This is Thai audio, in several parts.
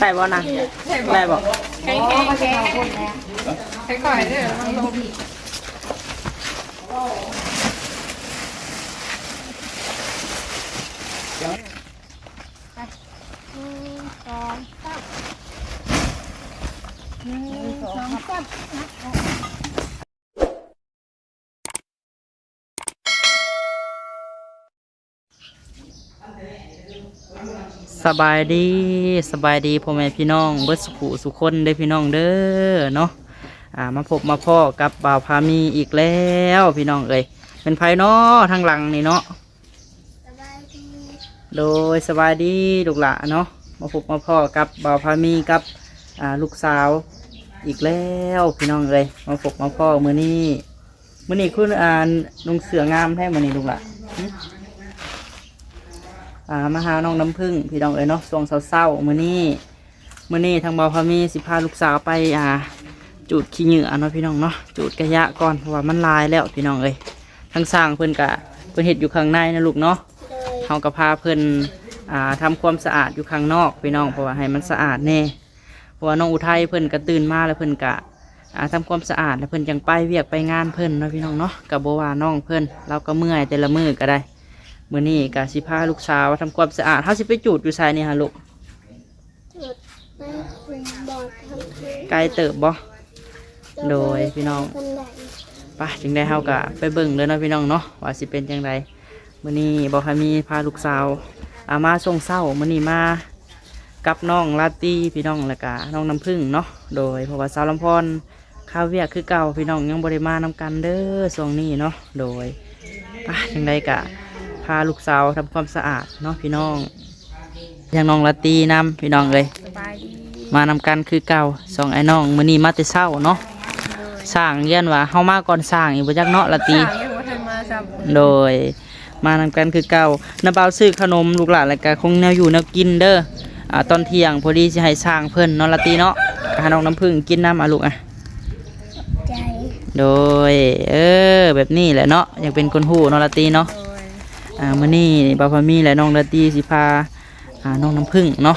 ได้บ่นะได้บ่แข็งแข็งแข็งแข็งก่อยเด้อ สบายดีสบายดีพ่อแม่พี่น้องเบิดสุขุสุคนเด้อพี่น้องเด้อเนาะอ่ามาพบมาพ่อกับบ่าวพามีอีกแล้วพี่น้องเอ้ยเป็นไผเนาะทางหลังนี่เนาะโดยสบายดีลูกหลานเนาะมาพบมาพ่อกับบ่าวพามีกับอ่าลูกสาวอีกแล้วพี่น้องเอ้ยมาพบมาพ่อมื้อนี้มื้อนี้คุณอ่านนุ่งเสืองามแท้มื้อนี้ลูกหลานหึ อ่ามาหาน้องน้ำพึ่งพี่น้องเอ๋ยเนาะช่วงเศร้าๆมื้อนี้มื้อนี้ทางบอพามีสิพาลูกสาวไปอ่า จูดขี้เหงื่อเนาะพี่น้องเนาะจูดกระยะก่อนเพราะว่ามันลายแล้วพี่น้องเอ้ยทางสร้างเพิ่นกะเพิ่นเฮ็ดอยู่ข้างในนะลูกเนาะเฮาก็พาเพิ่นอ่าทำความสะอาดอยู่ข้างนอกพี่น้องเพราะว่าให้มันสะอาดแน่เพราะว่าน้องอุทัยเพิ่นก็ตื่นมาแล้วเพิ่นกะอ่าทำความสะอาดแล้วเพิ่นจังไปเวียกไปงานเพิ่นเนาะพี่น้องเนาะกับบ่ว่าน้องเพิ่นเราก็เมื่อยแต่ละมื้อก็ได้ มื่อนี้กาสิพาลูกสาวทำความสะอาดเขาสิไปจูดอยู่ชายนี่ฮะลูกจุดไม่คุมบอกทำคือไกลเติบบ่ โดยพี่น้องบันไดไป่ะจึงได้เฮากะไปเบิ่งเลยเนาะพี่น้องเนาะว่าสิเป็นจังไดมื่อนี้บอกให้มีพาลูกสาวอามาส่งเศร้ามื่อนี้มา กับน้องลาตี้พี่น้องและกะน้องน้ำพึ่งเนาะโดยเพราะว่าสาวลำพรข้าวเวียกคือเก่าพี่น้องยังบริมานำกันเด้อช่วงนี้เนาะโดยป่ะจังไดกะาลูกสาวทำความสะอาดเนาะพี่น้องอย่างน้องลาตี้นำพี่น้องเลยสบายดีมานำกันคือเก่าสองไอ้น้องมื้อนี้มาแต่เช้าเนาะสร้างเรียนว่าเฮามาก่อนสร้างอีกบ่จักเนาะละตีสามยังว่าทันมาซ้ำโดย มานำกันคือเก่าน้าบ่าวซื้อขนมลูกหลานแล้วก็คงแนวอยู่แนวกินเด้ออ่าตอนเที่ยงพอดีสิให้สร้างเพิ่นเนาะละตีเนาะก็ให้น้องน้ำพึ่งกินน้ำอะลูกอะใจโดย เออ แบบนี้แหละเนาะอยากเป็นคนฮู้เนาะละตีเนาะโดย อ่ามื้อนี้บ่าวพามีและน้องละตีสิพาอ่าน้องน้ำพึ่งเนาะ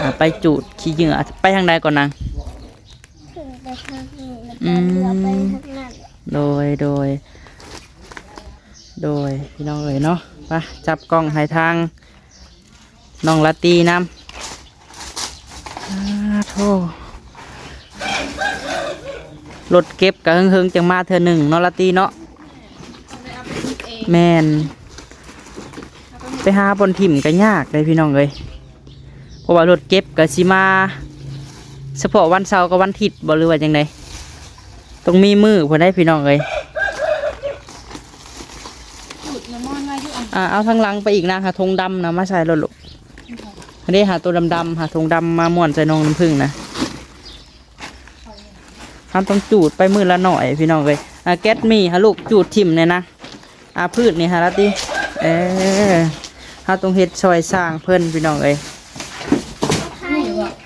อ่าไปจูดขี้เหงื่อไปทางใดก่อนนางขึ้นไปทางนี้แล้วอืก็มเลี้ยวไปทางนั้นโดยโดย โดยพี่น้องเอ๋ยเนาะไปจับกล้องให้ทางน้องลาตีนำอ่าโธ่รถเก็บกะเฮิงๆจังมาเธอหนึ่งเนาะลาตีเนาะแมนไป หาบนถิ่มก็ยากเลยพี่น้องเอ้ยเพราะว่ารถเก็บกะสิมาเฉพาะวันเสาร์กับวันอาทิตย์บ่หรือว่าจังไดต้องมีมือพอได้พี่น้องเอ้ยจุดน้ำมันไว้ที่อะอ่าเอาทางหลังไปอีกนะหาธงดำนะมาใส่รถลูกอันนี้หาตัวดำๆหาธงดำมาม่วนใส่นองน้ำผึ้งนะทำต้องจูดไปมือละหน่อยพี่น้องเลยอ่าแก๊สมีฮะลูกจูดทิมเนี่ยนะอ่าพืชนี่ฮะลัตติเออ ถ้าต้องเฮ็ดซอยสร้างเพิ่นพี่น้องเลยก็ไพ่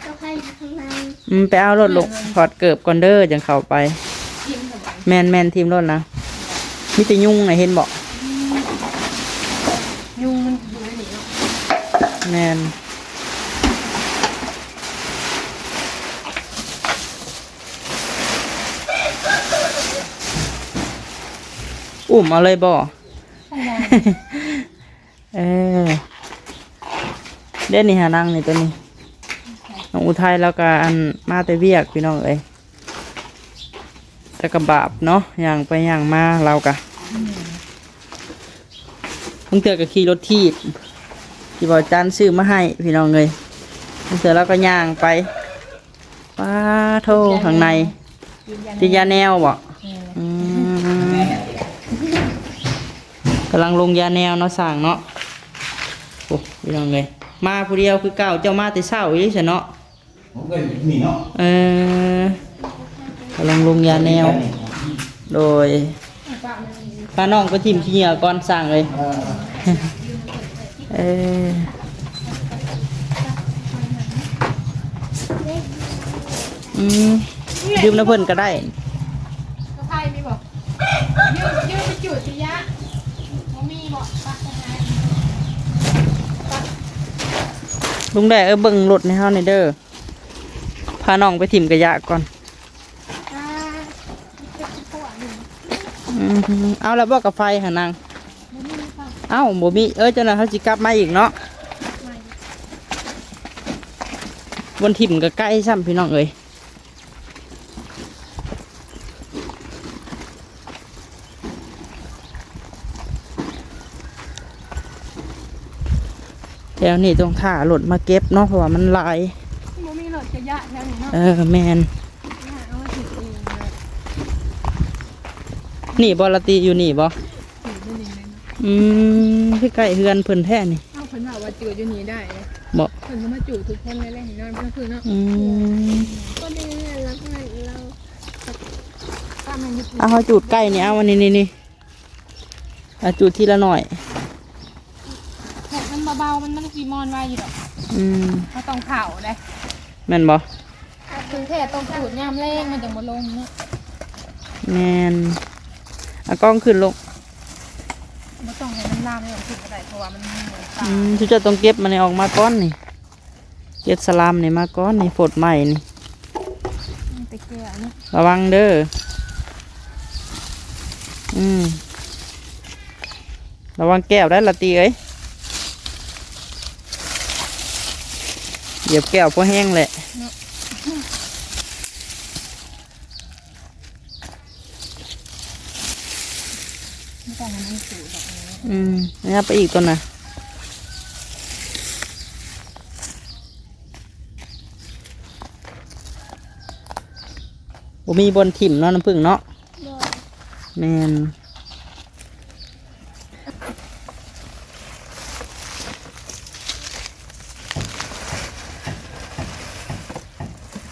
ก็ไพ่ข้างในอืมไปเอารถลูกถอดเกิบก่อนเด้อจังเข้าไปแมนแมนทีมรถนะมีแต่ยุงนะเห็นบอกยุงมันอยู่ในนี้เนาะแมนอุ่มเอาเลยบ่ เออเด่นนี่หานั่งนี่ตัวนี้น้องอุทัยแล้วก็อันมาแต่เวียกพี่น้องเอ้ยแต่กระบาบเนาะอย่างไปอย่างมาเรากะเพิ่งเตือกับขี่รถทีบที่บอกจานซื้อมาให้พี่น้องเลยเพิ่งเตือแล้วก็ย่างไปป้าโทข้างในติยาแนวบ่อืมกำลังลงยาแนวเนาะสั่งเนาะโอ้พี่น้องเลยมาผู้เดียวคือเก่าเจ้ามาแต่เช้าอีสิเนาะผมก็มีเนาะเออกำลังลงยาแนว โดยพาน้องไปทิมขี้เหงื่อก่อนสั่งเลยเอออืมยืมน้ำเพิ่นก็ได้ ก็ไพ่มีบอกยืมยืมไปจุดสิยะบ่มีบอกปักยังไง ลุงได้เออเบิ่งรถในเฮาในอยเด้อพาน้องไปถิ่มกระยะก่อนอ่าเจ็บปวดหนึ่งอืมเอาแล้วบอกกับไฟหานางบ่มีค่ะเอ้าบ่มีเอ้ยเจ้าหน้าเขาจิกลับมาอีกเนาะไม่บนถิ่มก็ใกล้ซ้ำพี่น้องเอ้ย ถวนี้ต้องท่าหลดมาเก็บเนาะเพราะว่ามันหลายบ่มีรถกระยะแถวนี้เนาะเออแมนย่าเอามาถือเองเลยนี่บอลตีอยู่นี่บ่ถือได้ดีเลยเนาะอืมพี่ไก่เฮือนเพิ่นแท้นี่เอาเพิ่นว่าว่าจืดอยู่นี่ได้เลยบ่เพิ่นก็มาจูดทุกคนเลยเลยเห็นนอนเพิ่นคือเนาะอืมก็ได้เงินแล้วเงินเราตามมันอยู่เอาเขาจูดใกล้นี่เอาวันนี้นี่นี่เอาจูดทีละหน่อยแขก มันเบาๆมันมันสีมอนไว้อยู่ดอกอืมเขาต้องเผาเลยแม่นบ่ถึงแค่ต้องจูดยามแรงมันจะมาลงเนาะแม่นเอากล้องขึ้นลงบ่ต้องให้มันลามเลยถึงก็ได้เพราะว่ามันเหมือนตาอืมชุดจะต้องเก็บมันนี่ออกมาก้อนนี่ เก็บสลามนี่มาก้อนนี่ฝดใหม่นี่ มันไปแก่เนาะระวังเด้อ อืม ระวังแก้วได้ละตีเอ้ย เหยียบแก้วพอแห้งแหละไม่ต้องให้มันจูดแบบนี้อืมนี่ไปอีกตัวน่ะบ่มีบนถิ่มเนาะน้ำผึ้งเนาะโดนแมน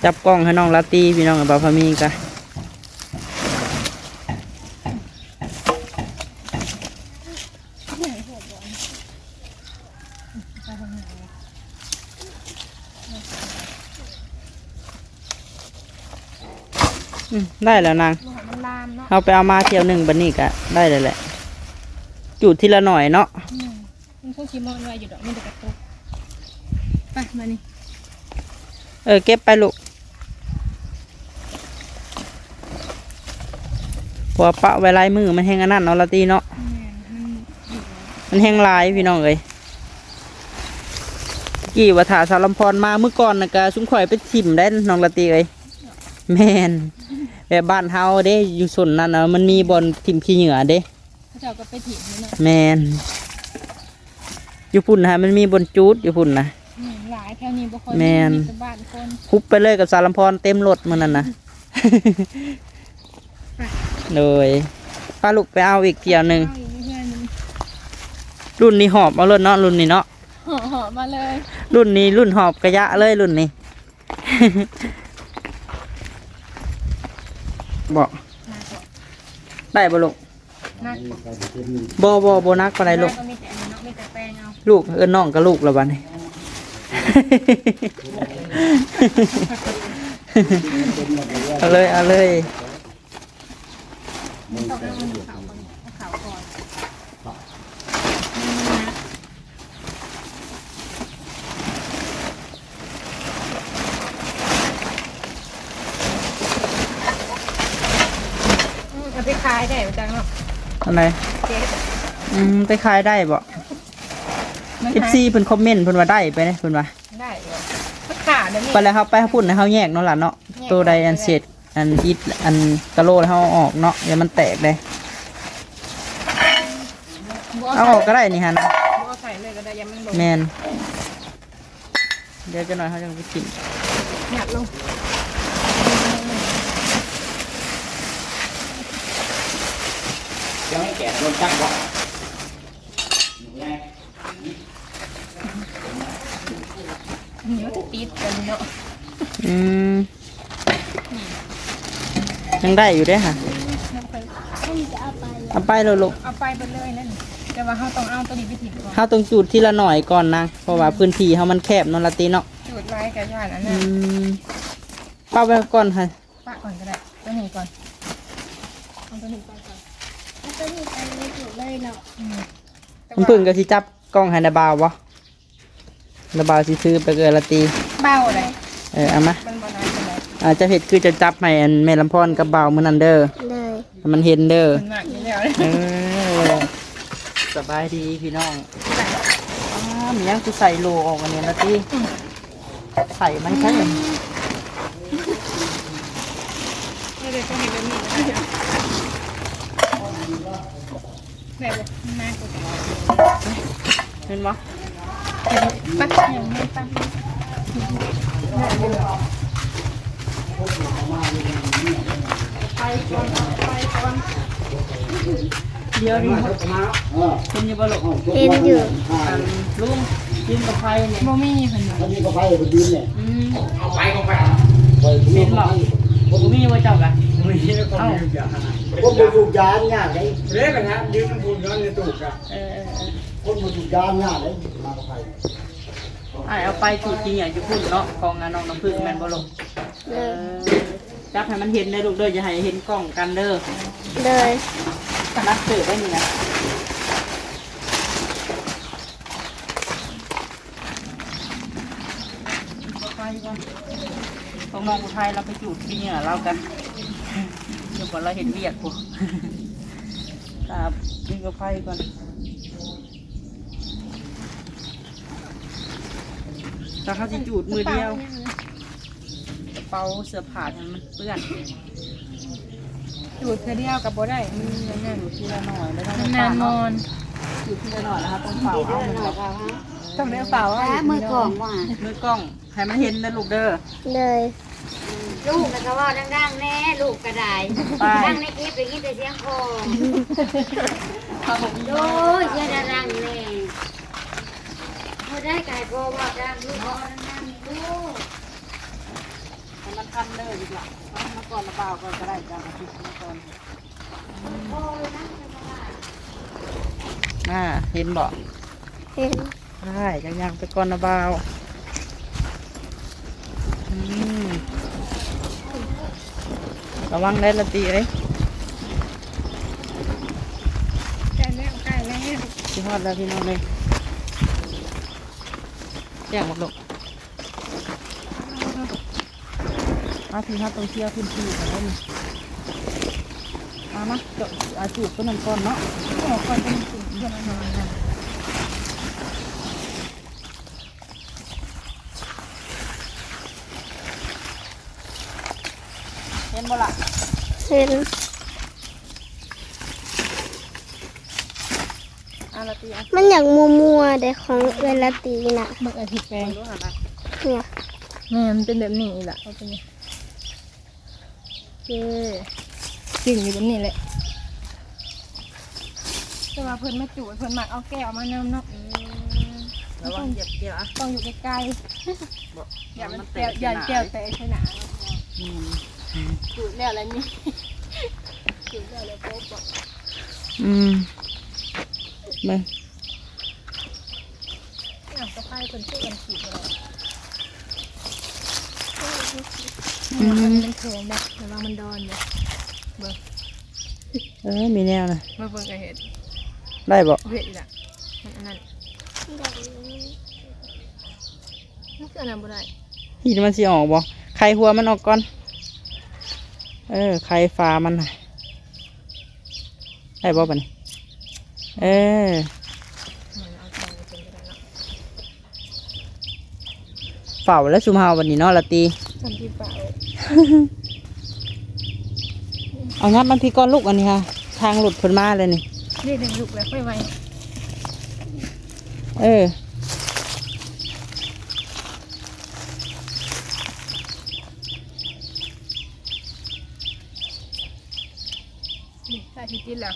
จับกล้องให้น้องลาตีพี่น้องกับบาพามีกะไปทางไหนอืมได้แล้วนางลูกให้มันลามเนาะเอาไปเอามาเที่ยวหนึ่งบันนี้กะได้เลยแหละ จุดทีละหน่อยเนาะอืมมันคงสีมอนไว้อยู่ดอกมันจะกระตุกไปมานี่เออเก็บไปลูก เพอปะไว้ลายมือมันแห้งอันนั้นเนาะลาตีเนาะแม่นมันอยู่มันแห้งลายพี่น้องเอ้ยกี่ว่าถาสารลำพรมาเมื่อก่อนนะกะชุ่มข่อยไปถิ่มได้น้องละตีเอ้ยแม่นแบบบ้านเฮาเด้อยู่ส่วนนั้นนะมันมีบอลถิ่มขี้เหงื่อเด้เขาเจ้าก็ไปถิ่มนี่เนาะแมนอยู่พุ่นนะฮะมันมีบนจูดอยู่พุ่นนะอืมหลายแถวนี้บ่ค่อยแม่นแต่บ้านคนคุบไปเลยกับสารลำพรเต็มรถมันนั่นนะ เลยป้าลูกไปเอาอีกเกี่ยวหนึ่งเอาอีกเพื่อนหนึ่งรุ่นนี้หอบเอาเลยเนาะรุ่นนี้เนาะห่อห่อมาเลยรุ่นนี้รุ่นหอบกระยะเลยรุ่นนี้ บอกหนักกว่าได้บ่ลูกหนักกว่าบ่บ่บ่นักปานใดลูก ก็มีแต่อันนี้เนาะมีแต่แป้งเอาลูกเอิ้นน้องกับลูกแล้วบัดนี้ เอาเลยเอาเลย ต้องเอามันขาวก่อนเอาขาวก่อนอืมเอาไปขายได้จังเนาะอันไหนเจ๊อืมไปขายได้บ่ มัน FC เพิ่นคอมเมนต์เพิ่นว่าได้ไปนะเพิ่นว่าได้อยู่มันขาดเดี๋ยวนี้ ไปแล้วเฮาไปเฮาพูดให้เฮาแยกเนาะล่ะเนาะแยกตัวใดอันเศษ อันอิดอันกะโหลแล้วเฮาเอาออกเนาะอย่ามันแตกเลยบัวเอาออกก็ได้นี่ฮะนะบัวใส่เลยก็ได้ยังมันลงแมนเดี๋ยวจะหน่อยเขาจะไปกินหยัดลงยังไม่แก่โดนจักวะเหนียวจะติดกันเนาะอืม ยังได้อยู่เด้อค่ะเอาไปต้องจะเอาไปเอาไปเลยลูกเอาไปไปเลยนั่นแต่ว่าเขาต้องเอาตัวนี้ไปถิ่มก่อนเขาต้องจูดทีละหน่อยก่อนนะเพราะว่าพื้นที่เขามันแคบเนอนละตีเนาะจุดไว้กับยานอันอืนั้นมป้าไปก่อนค่ะ ปะก่อนก็ได้ตัวนี้ก่อนเอาตัวนี้ไปก่อนแล้วก็มีไปไม่ถูกเลยเนาะอืมแต่มันว่าพึ่งก็สิจับกล้องให้นาบาวบ่นาบาวสิซื้อไปเกลือละตีเบาเลยเออเอามามัน อาจจะเห็ดคือจะจับให้อันแม่ลำพรกับบ่าวมื้อนั้นเด้อเลยให้มันเห็นเด้อมันหนักนี่แล้วเลยเออสบายดีพี่น้องอ้ามียังกูใส่โลออกอันนี้ละติใส่มันใช่ไม่ได้ต้องเห็นแบบนี้นะแบบเล ยมากกว่าเห็นบ่ปักอย่างนี้ปักเดี๋ยวนี่เป็นอยู่บ่ลูกเป็นอยู่อันลุงกินกับไฟเนี่ยโมมี่เห็นไหมอันนี้ก็ไฟไปดินเนี่ยอืมไปเป็นบ่บ่มีไว้เจ้ากะไม่ใช่ก็ต้องยืมยาคนมาสูบยาเนี่ยไงเรียกกันนะยืมน้ำพุนย้อนในตู้กันเออเออเออคนมาสูบยาเนี่ยเลยมาก็ไฟอ้ายเอาไปจุดจริงอย่างจะพูดเนาะของงานน้องน้ำพึ่งแม่นบ่ลูก เลเอยอจับให้มันเห็นได้ลูกเด้ออย่าให้เห็นกล้องกันเด้อเลยรักเสือได้นี่นะไปก่อนของน้องอุทัยเราไปจูดที่เนี่ยเรากันเดี๋ยวก่อนเราเห็นเวียกกูครับกินกาแฟก่อนถ้าเขาจะจูดมือเดียวกระ เป๋าเสื้อผ้าเนี่ยมันเปื้อนจูดเธอเดียวกับโบได้มันนั่นจูดทีละหน่อยแล้วต้องนานมอนจูดทีละหน่อยนะครับต้องเป่าเอามันแบบต้องได้เปล่าว่ามือกล่องว่ามือกล้องให้มันเห็นนะลูกเด้อเลยลูกนะก็ว่าดังๆแน่ลูกกระไดไปดังในคลิปไปกินแต่เสียงคอโอ้ยเสียงดังๆแน่พอได้ไก่พอว่าดังลูกพอดังๆลูกให้ มันทันเด้อดีกว่าเอามาก่อนมาเปล่าก่อนก็ได้จ้ามาคิดมาก่อนโอ้ยนะจะมาว่าอ่าเห็นบ่เห็นได้ยังยังไปก่อนนะเบาวอืมระวังได้ละตีเอ้ยใกล้แล้วใกล้แล้วที่ฮอดแล้วพี่น้องเลยแจ้งหมดลูก มาพี่ฮอดตรงเที่ยวพื้นที่กันเลยมามาเจาะอาจูบต้นน้ำก้อนเนาะโอ้คนเป็นสิ่งที่มันนอนนะเห็นบ่ล่ะเห็นอาละตีอะมันอยากมัวมัวๆแต่ของเวลาตีน่ะเบิกอาทิตย์แปลงรู้หันนะเนี่ยแม่มันเป็นแบบนี้แหละเขาเป็นโอเค สิ่งอยู่แบบนี้แหละแต่ว่าเพิ่นมาจูดเพิ่นมักเอาแก้วมานำเนาะระวังเหยียบเกี่ยวอะต้องอยู่ใกล้บ่ๆอย่ามันแก้วอย่าแก้วแตกใส่หนาอืมจูดแล้วอะไรนี่จูดแล้วแล้วโป๊ะบอกอืมมาอะก็ไฟเพิ่นช่วยกันขีดเลยอื มมันแข็งแบบระวังมันดอนเลยเบิ่งเออมีแนวนะเบิ่งเบิ่งก็เห็นได้บ่เห็นอีกละมันอันนั้นมันคืออันนั้นบ่ได้หีดมันสิออกบ่ไข่หัวมันออกก่อน เออไข่ฟ้ามันน่ะได้บ่บัดนี้เออมันเอาทองไปเป็นก็ได้เนาะเฝ้าแล้วซุมเฮาบัดนี้เนาะละตี ทำที่เปล่าเอางัดมันพี่ก้อนลูกอันนี้ค่ะ ทางหลุดเพิ่นมาเลยนี่เรียกเด็กลูกแล้วค่อยไว้เออนี่ใส่ที่ติดแล้ว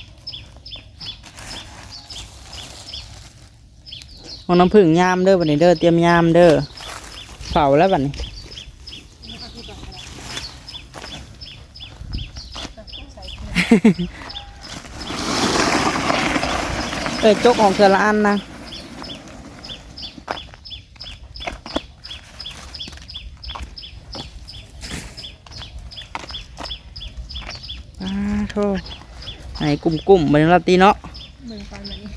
ของน้ำผึ้งยามเด้อบัดนี้เด้อเตรียมยามเด้อเฝ้าแล้วบัดนี้เออจกออกเทือละอัน นะอ่าโทษไหนกลุ่มกลุ่มๆบัดนี้ละตีเนาะเบิ่งก่อนแบบนี้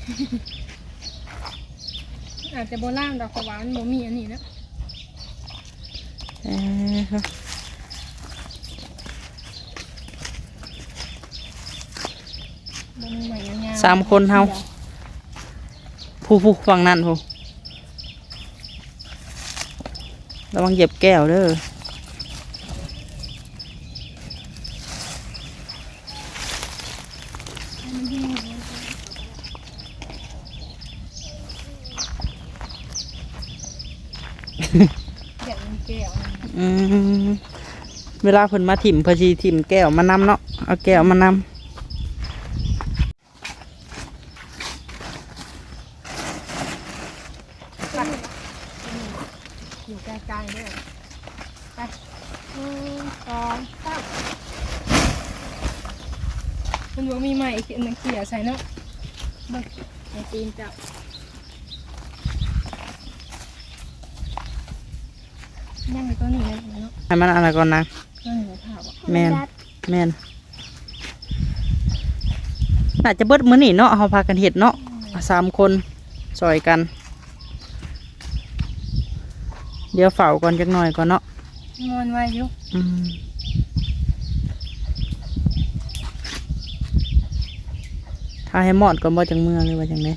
อาจจะโบราณดอกขวานบ่มีอันนี้นะเออ มีใหม่ยาวๆ สามคนเฮาผู้ผู้ฟังนั่นผู้ระวังเหยียบแก้วเด้อเดี๋ยวมันแก้วอืมเวลาเพิ่นมาถิ่มเพอชีถิ่มแก้วมานำเนาะเอาแก้วมานำ อยู่ใกล้ๆด้วยไปหนึ่งสองสามมันบอกมีใหม่อีกอันหนึงเขี่ยใส่เนาะเบิ่งในตีนเจ้ายังมีตัวนี้นะเนาะ ให้ มันอะไรก่อนนะตัวนี้ถามว่าแมนแมนน่าจะเบิดมื้อนี่เนาะเฮาพากันเฮ็ดเนาะสามคนซอยกัน เดี๋ยวเฝ้าก่อนจักหน่อยก่อนเนาะนอนไว้อยู่อืมถ้าให้หมอดก่อนบ่จังเมืองเลยว่าจังได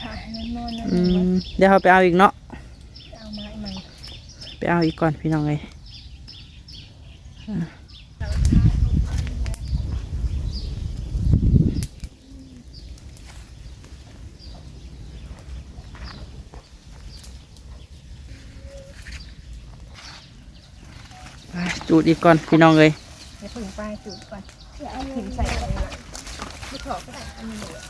ถ่ายให้มันนอนนะอืมเดี๋ยวเราไปเอาอีกเนาะเอาไม้มันไปเอาอีกก่อนพี่น้องเลยอะไป จูดอีกก่อน พี่น้องเลยเดี๋ยวผึ่งปลายจุดก่อนถึงใส่ไปเลยไม่ถอดก็ได้อันนี้เลย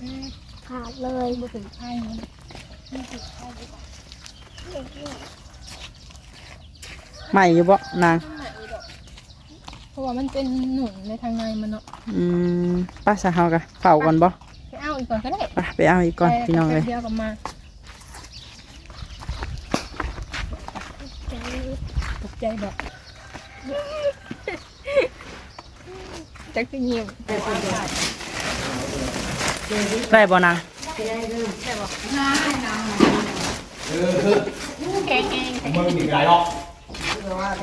อืมขาดเลยบ่ถึงไพ่มัน ใหม่อยู่บ่นางเพราะว่ามันเป็นหนุนในทางในมันเนาะอืมป้าสะเฮากะเฝ้าก่อนบ่ไปเอาอีกก่อนก็ได้ไปไปเอาอีกก่อนพี่น้องเลยไปเดียวกับมาตกใจบอกจักจะเงียบได้บ่นางมึงมีหลายรอบ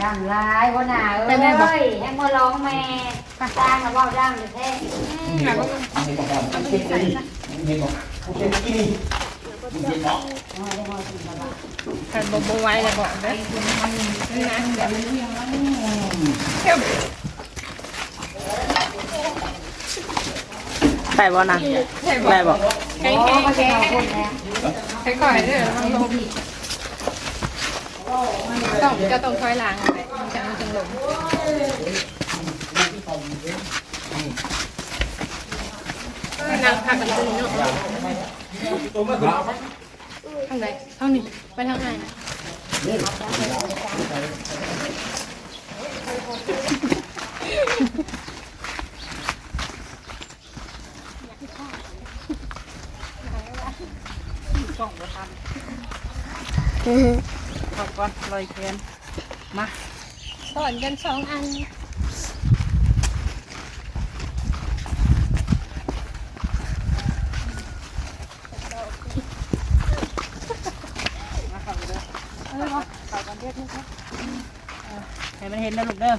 ดังร้ายว่าหนาเอ้ยให้มาร้องแม่สร้างแล้วว่าดังแท้เห็นบอกเห็นบอกเห็นกินมึงเห็นบอกกันบ่บ่ไหวเลยบอกเด้อนี่นะเดี๋ยวมันเหี่ยวแล้วเข้มได้บ่นางได้บ่แข็งแข็งแข็งแข็งก่อยเด้อลงลง ต้องจะต้องคอยล้างอะไรมันจะมันจะลงนั่งพักกันตรงนี้เนาะทางไหนทางนี้ไปทางไหนนะกล่องบ่ทัน ขอบก่อนลอยแขนมาสอนกันสองอันให้มันเห็นนะลูกเด้อ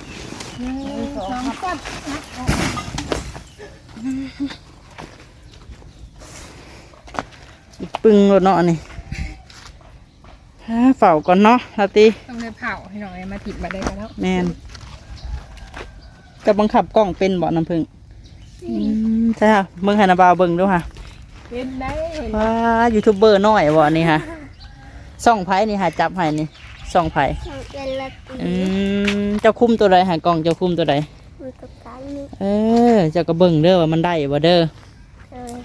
หนึ่งสองสามปึ้งรถเนาะนนี้ฮะ เฝ้าก่อนเนาะลาตีต้องเลยเผาให้หน่อยมาติดมาได้กันแล้วแมนจะบังคับกล้องเป็นบ่น้ำผึ้งอืมใช่ค่ะเบิ่งให้นาบาวเบิ่งดูค่ะเป็นได้เห็นว้ายูทูบเบอร์น้อยบ่อันนี้ค่ะส่องไผ่นี่ค่ะจับให้นี่ส่องไผ่สังเกตละตีอืมเจ้าคุมตัวใดหากล้องเจ้าคุมตัวใดมือกับการนี่เออเจ้าก็เบิ่งเด้อว่ามันได้บ่เด้อเลย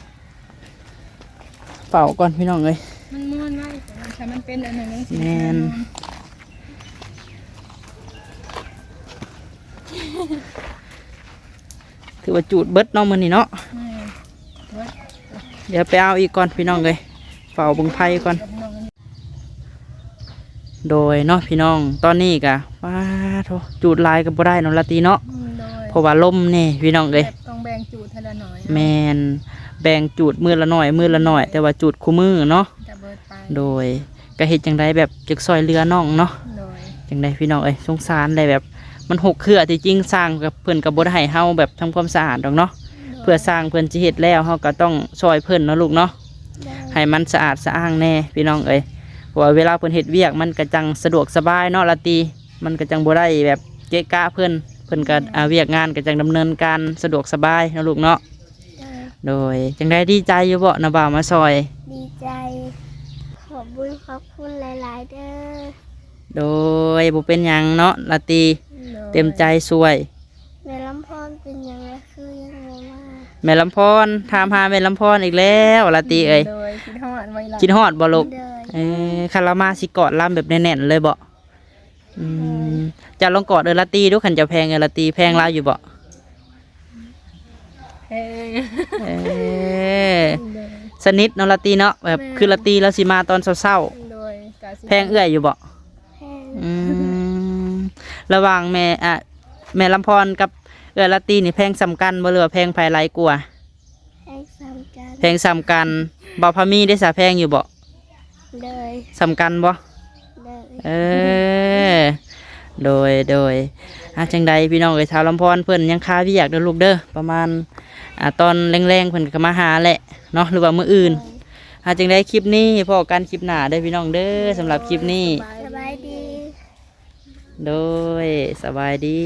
เฝ้าก่อนพี่น้องเอ้ยมันม้วนไว้ แต่มันเป็นอันนั้นสิแม่นถือว่าจูดเบิดเนาะมื้อนี้เนาะ แม่นเดี๋ยวไปเอาอีกก่อนพี่น้องเลยเฝ้าเบึงไพ่ก่อน กับน้องอันนี้โดยเนาะพี่น้อง ตอนนี้กะว้าโถจูดลายกับบ่ได้เนาะละตีเนาะ อืมโดยเพราะว่าลมนี่พี่น้องเลย แบบต้องแบ่งจูดทีละหน่อยแมนแบ่งจูดมือละหน่อยมือละหน่อย แต่ว่าจูดคู่มือเนาะ จะเบิดไปโดย ก็เฮ็ดจังไดแบบจึกซอยเรือน้องเนาะโดยจังไดพี่น้องเอ้ยสงสารได้แบบ มันหกเครือที่จริงสร้างกับเพิ่นกับบ่ได้ให้เฮาแบบทำความสะอาดดอกเนาะเพื่อสร้างเพิ่นสิเฮ็ดแล้วเฮาก็ต้องช่วยเพิ่นเนาะลูกเนาะโดยให้มันสะอาดสะอ้างแน่พี่น้องเอ้ยเพราะว่าเวลาเพิ่นเฮ็ดเวียกมันก็จังสะดวกสบายเนาะละตีมันก็จังบ่ได้แบบเกะกะเพิ่นเพิ่นก็อาเวียกงานก็จังดำเนินการสะดวกสบายเนาะลูกเนาะโดยโดยจังได้ดีใจอยู่บ่นะบ่าวมาซอยดีใจขอ บบุญขอบคุณหลาย ๆ เด้อโดยบ่เป็นหยังเนาะละตีเต็มใจช่วย แม่ลำพอนเป็นยังไงคือยังบ่มาแม่ลำพรถามหาแม่ลำพรอีกแล้วละตีเอ้ยโดยคิดฮอดไว้ละคิดฮอดบ่ลูกโดยเออคารามาสิกอดล่ำแบบแน่นๆเลยบ่อืมจะลองกอดเออละตีดูขันจะแพงเออละตีแพงลาวอยู่บ่เฮ้ยเออ สนิทเนาะละตีเนาะแบบคือละตีแล้วสิมาตอนเศร้าโดยกาสิๆแพงเอื้อยอยู่บ่แพงอืมระหว่างแม่อะแม่ลำพรกับเอื้อยละตีนี่แพงสำคัญบ่หรือว่าแพงภายไรกลัวาแพงสามกันแพงสำคัญบ่พามีได้สาแพงอยู่บ่โดยสำคัญบ่ โดยเออ โดย โดยอาจังใดพี่น้องเอ้ยชาวลำพอนเพิ่นยังค้าพี่อยากเด้อลูกเด้อประมาณ อ่าตอนแรงๆเพิ่นก็มาหาแหละเนาะหรือว่ามื้ออื่นอาจังใดคลิปนี้พอกันคลิปหน้าได้อพี่น้องเด้อสำหรับคลิปนี้ สบายดี โดยสบายดี